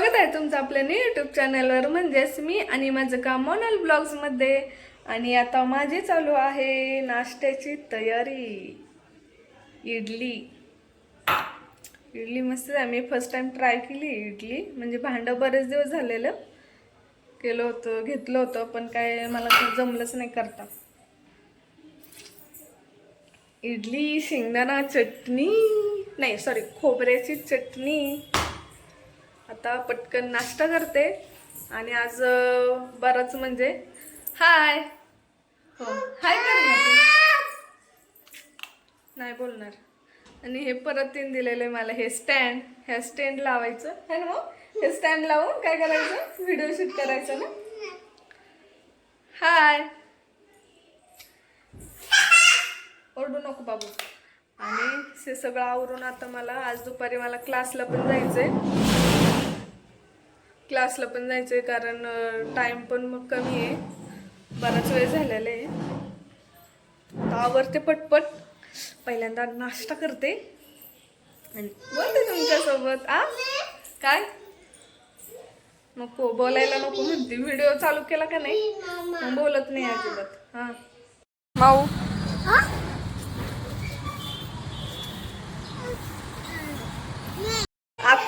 स्वागत आहे तुमचं आपल्या न्यू यूट्यूब चॅनलवर म्हणजेच मी आणि माझं काम मोनल ब्लॉग्समध्ये आणि आता माझी चालू आहे नाश्त्याची तयारी. इडली. इडली मस्त आहे. मी फर्स्ट टाईम ट्राय केली इडली. म्हणजे भांडं बरेच दिवस झालेलं. केलं होतं घेतलं होतं पण काय मला ते जमलंच नाही करता. इडली शेंगदाणा चटणी. नाही सॉरी खोबऱ्याची चटणी. आता पटकन नाश्ता करते. आणि आज बरंच म्हणजे हाय. हो हाय नाही बोलणार. आणि हे परत तीन दिलेलं आहे मला हे स्टँड. ह्या स्टँड लावायचं. है ना मग हे स्टँड लावून काय करायचं? व्हिडिओ शूट करायचं ना? हाय. ओरडू नको बाबू. आणि हे सगळं आवरून आता मला आज दुपारी मला क्लासला पण जायचं आहे क्लासला पण जायचं आहे कारण टाईम पण मग कमी आहे. बराच वेळ झालेला आहे. आवरते पटपट. पहिल्यांदा नाश्ता करते. आणि बोलते तुमच्यासोबत. आ? काय? नको बोलायला नको म्हणते. व्हिडिओ चालू केला का नाही? बोलत नाही अजिबात. हा. माऊ.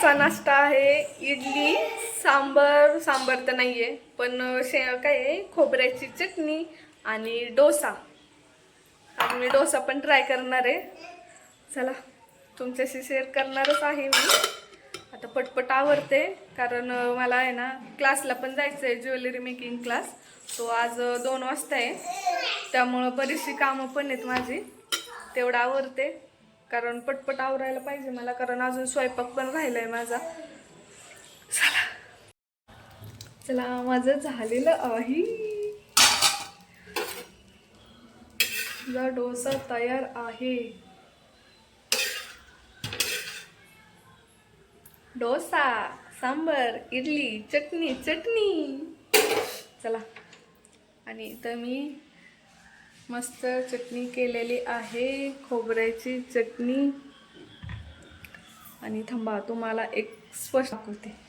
आजचा नाश्ता आहे इडली सांबर सांबर तर नाही आहे पण शे काय आहे खोबऱ्याची चटणी आणि डोसा. आणि मी डोसा पण ट्राय करणार आहे. चला तुमच्याशी शेअर करणारच आहे मी. आता पटपट आवरते कारण मला आहे ना क्लासला पण जायचं आहे ज्वेलरी मेकिंग क्लास तो आज दोन वाजता आहे. त्यामुळं बरीचशी कामं पण आहेत माझी. तेवढं आवरते. कारण पटपट आवरायला पाहिजे मला कारण अजून स्वयंपाक पण राहिला आहे माझा. चला. चला माझं झालेलं आहे. माझा डोसा तयार आहे. डोसा सांबर इडली चटणी चटणी. चला. आणि इथं मी मस्त चटणी केलेली आहे खोबऱ्याची चटणी. आणि थांबा तुम्हाला एक स्पष्ट दाखवते.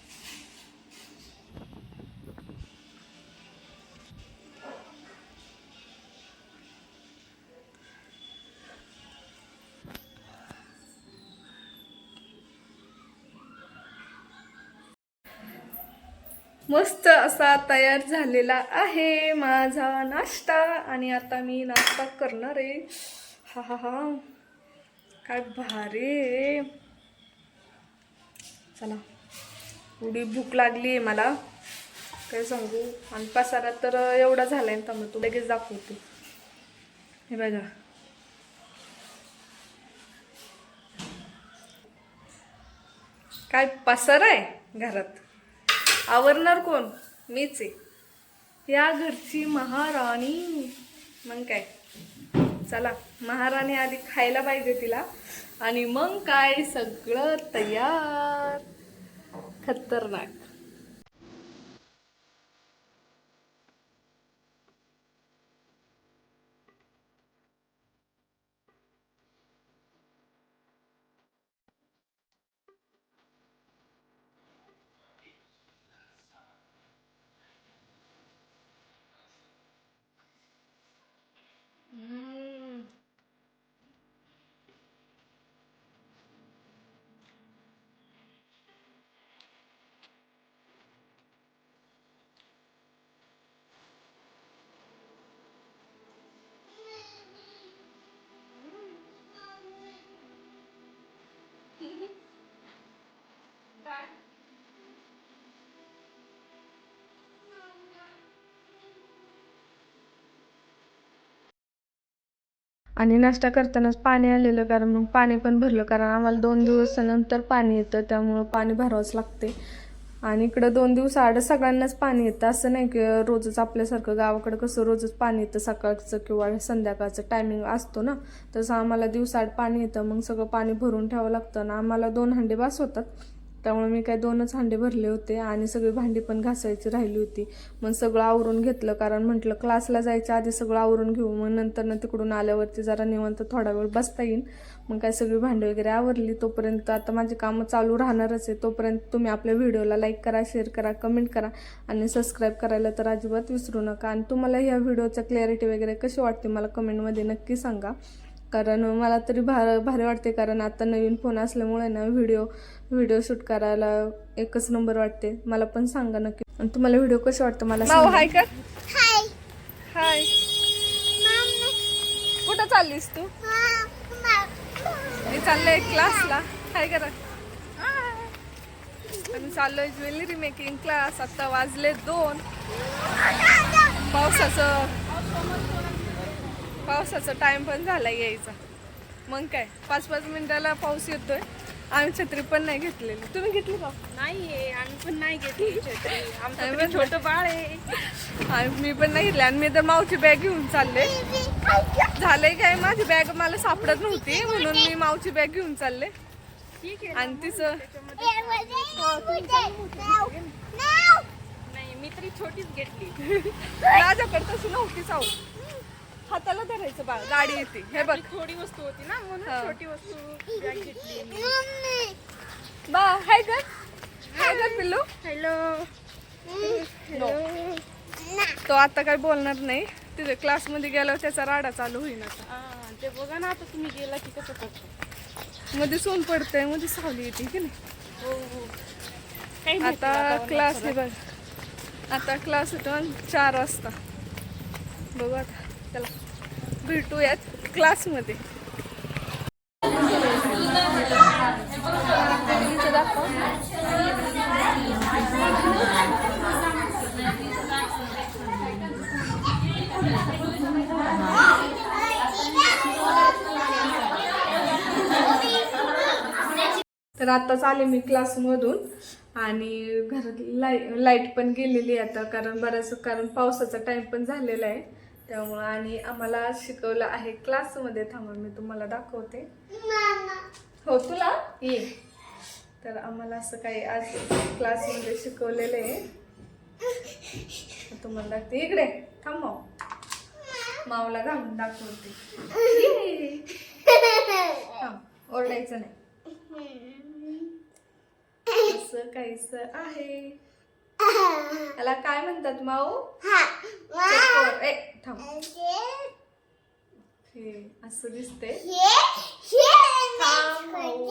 मस्त असा तयार झालेला आहे माझा नाश्ता. आणि आता मी नाश्ता करणार आहे. हा हा हा. काय भारी चला. एवढी भूक लागली आहे मला. काय सांगू? आणि पसारा तर एवढा झालाय ना मग तू लगेच दाखवते. हे बघा. काय पसार आहे घरात? आवरणार कोण? मीच आहे. या घरची महाराणी. मग काय? चला महाराणी आधी खायला पाहिजे तिला. आणि मग काय? सगळं तयार. खतरनाक. आणि नाश्ता करतानाच पाणी आलेलं कारण मग पाणी पण भरलं. कारण आम्हाला दोन दिवसानंतर पाणी येतं त्यामुळं पाणी भरावंच लागते आणि इकडं दोन दिवस आड सगळ्यांनाच पाणी येतं. असं नाही की रोजच आपल्यासारखं गावाकडं कसं रोजच पाणी येतं सकाळचं किंवा संध्याकाळचं टायमिंग असतो ना. तसं आम्हाला दिवसाआड पाणी येतं मग सगळं पाणी भरून ठेवावं लागतं. ना आम्हाला दोन हंडे बास होतात. त्यामुळे मी काय दोनच हांडे भरले होते आणि सगळी भांडी पण घासायची राहिली होती. मग सगळं आवरून घेतलं कारण म्हटलं क्लासला जायच्या आधी सगळं आवरून घेऊ. मग नंतर ना तिकडून आल्यावरती जरा निवांत थोडा वेळ बसता येईल मग काय सगळी भांडी वगैरे आवरली. तोपर्यंत आता माझी कामं चालू राहणारच आहे. तोपर्यंत तुम्ही आपल्या व्हिडिओला लाईक करा शेअर करा कमेंट करा आणि सबस्क्राईब करायला तर अजिबात विसरू नका. आणि तुम्हाला ह्या व्हिडिओचा क्लॅरिटी वगैरे कशी वाटते मला कमेंटमध्ये नक्की सांगा. कारण मला तरी भार भारी वाटते कारण आता नवीन फोन असल्यामुळे ना व्हिडिओ व्हिडिओ शूट करायला एकच नंबर वाटते. मला पण सांगा नक्की. आणि तुम्हाला व्हिडिओ कसे वाटतं मला हाय कर. हाय हाय कुठं चाललीस तू? मी चाललोय क्लासला काय करा. आम्ही चाललोय ज्वेलरी मेकिंग क्लास आता वाजले दोन. पावसाचं पावसाचा टाइम पण झाला यायचा. मग काय? पाच पाच मिनिटाला पाऊस येतोय. आम्ही छत्री पण नाही घेतलेली. तुम्ही घेतली का? नाहीये. आम्ही पण नाही घेतली छत्री. आमचं छोटं बाळ आहे. आणि मी पण नाही घेतली. आणि मी तर मावची बॅग घेऊन चालले. झालंय काय? माझी बॅग मला सापडत नव्हती म्हणून मी मावची बॅग घेऊन चालले. ठीक आहे आणि तिचं नाही मी तरी छोटीच घेतली. माझ्याकडे तशी नव्हतीच आहो हाताला धरायचं बाळ गाडी येते. हे बघ. थोडी वस्तू होती ना म्हणून. छोटी वस्तू बॅग घेतली. मी. बा हाय कर हाय कर पिल्लू. हॅलो तो आता काय बोलणार नाही. तिथे क्लासमध्ये गेल्यावर त्याचा राडा चालू होईल आता. हा, ते बघा ना आता तुम्ही गेला की कसं करतो. मध्ये सोन पडतंयमध्ये सावली येते की नाही? हो हो. काही माहिती आता वातावरणात क्लास हे. बघ. आता क्लास होतो चार वाजता. बघू आता. चला भेटूयात क्लासमध्ये. तर आत्ताच आले मी क्लासमधून आणि घरात लाइट लाइट पण गेलेली आहे आता कारण बऱ्याच कारण पावसाचा टाईम पण झालेला आहे. त्यामुळं आणि आम्हाला शिकवलं आहे क्लासमध्ये. थांबा मी तुम्हाला दाखवते. हो तुला? ये. तर आम्हाला असं काही आज क्लासमध्ये शिकवलेलं आहे. तुम्हाला दाखते इकडे थांब माव. मावला घालून दाखवते. ओरडायचं नाही. असं काहीच आहे. त्याला काय म्हणतात माऊ? चकोर. ए थांब. हे असं दिसते माऊ.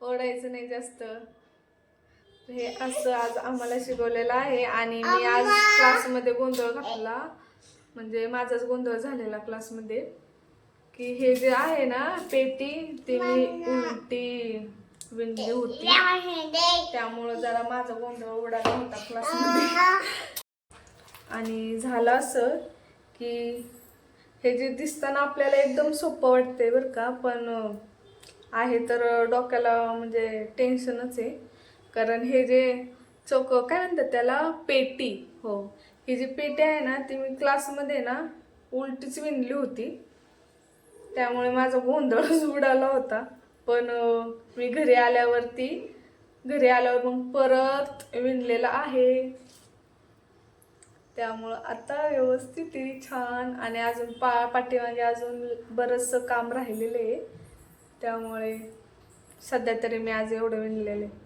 ओढायचं नाही जास्त. हे असं आज आम्हाला शिकवलेलं आहे आणि मी आज क्लासमध्ये गोंधळ घातला. म्हणजे माझाच गोंधळ झालेला क्लासमध्ये. की हे जे आहे ना पेटी ते मी उलटी. विणली होती. त्यामुळं जरा माझा गोंधळ उडाला होता क्लासमध्ये आणि झालं असं की हे जे दिसताना आपल्याला एकदम सोपं वाटते बरं का पण आहे तर डोक्याला म्हणजे टेन्शनच आहे. कारण हे जे चौक काय म्हणतात त्याला? पेटी. हो. ही जी पेटी आहे ना ती मी क्लासमध्ये ना उलटीच विणली होती. त्यामुळे माझा गोंधळच उडाला होता. पण मी घरी आल्यावरती घरी आल्यावर मग परत विणलेला आहे. त्यामुळं आता व्यवस्थित आहे छान. आणि अजून पा पाठीमागे अजून बरंचसं काम राहिलेलं आहे. त्यामुळे सध्या तरी मी आज एवढं विणलेलं आहे.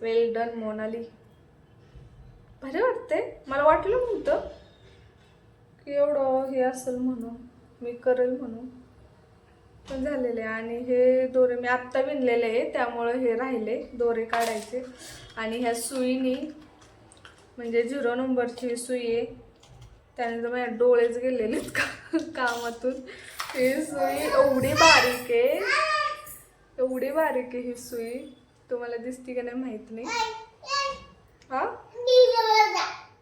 Well done Monali. भारी वाटते मला वाटलं नव्हतं की एवढं हे असेल म्हणून. मी करेल म्हणून. पण झालेले आणि हे दोरे मी आत्ता विणलेले आहे त्यामुळं हे राहिले दोरे काढायचे. आणि ह्या सुईनी म्हणजे झिरो नंबरची सुई आहे. त्याने तर माझ्या डोळेच गेलेले आहेत का कामातून. ही सुई एवढी बारीक आहे. एवढी बारीक आहे ही सुई. तुम्हाला दिसती का नाही माहीत नाही. हा?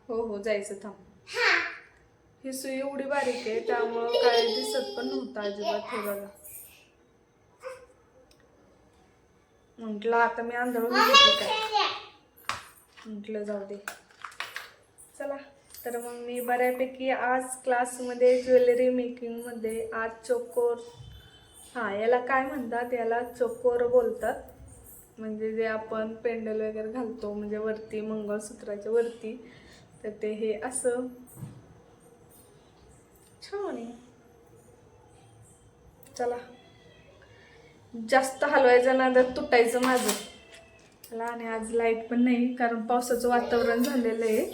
हो हो जायचं थांब. ही. सुई एवढी बारीक आहे त्यामुळं काय दिसत पण नव्हतं अजिबात हे बघा. म्हटलं आता मी आंधळ होते काय? म्हटलं जाऊ दे. चला तर मग मी बऱ्यापैकी आज क्लासमध्ये ज्वेलरी मेकिंगमध्ये आज चोकोर हां याला काय म्हणतात? याला चोकोर बोलतात. म्हणजे जे आपण पेंडल वगैरे घालतो म्हणजे वरती मंगळसूत्राच्या वरती तर ते हे असं. छान आहे. चला. जास्त हलवायचं ना तर तुटायचं माझं. आणि आज लाइट पण नाही कारण पावसाचं वातावरण झालेलं आहे.